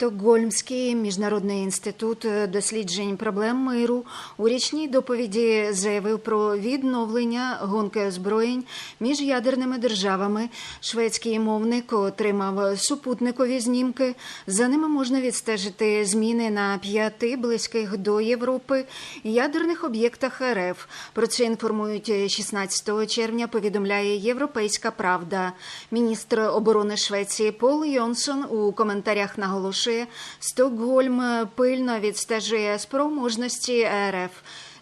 Стокгольмський міжнародний інститут досліджень проблем миру у річній доповіді заявив про відновлення гонки озброєнь між ядерними державами. Шведський мовник отримав супутникові знімки. За ними можна відстежити зміни на п'яти близьких до Європи ядерних об'єктах РФ. Про це інформують 16 червня. Повідомляє Європейська Правда. Міністр оборони Швеції Пол Йонсон у коментарях наголошує, Стокгольм пильно відстежує спроможності РФ.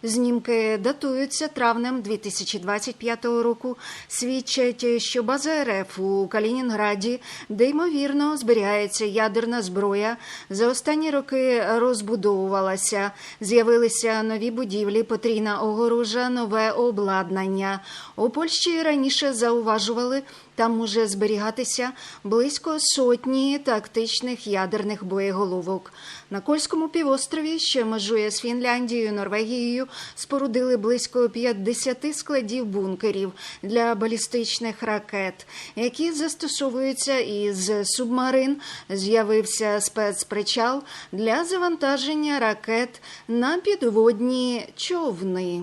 Знімки датуються травнем 2025 року. Свідчать, що база РФ у Калінінграді, де ймовірно зберігається ядерна зброя, за останні роки розбудовувалася. З'явилися нові будівлі, потрійна огорожа, нове обладнання. У Польщі раніше зауважували. Там може зберігатися близько сотні тактичних ядерних боєголовок. На Кольському півострові, що межує з Фінляндією, Норвегією, спорудили близько 50 складів бункерів для балістичних ракет, які застосовуються із субмарин. З'явився спецпричал для завантаження ракет на підводні човни.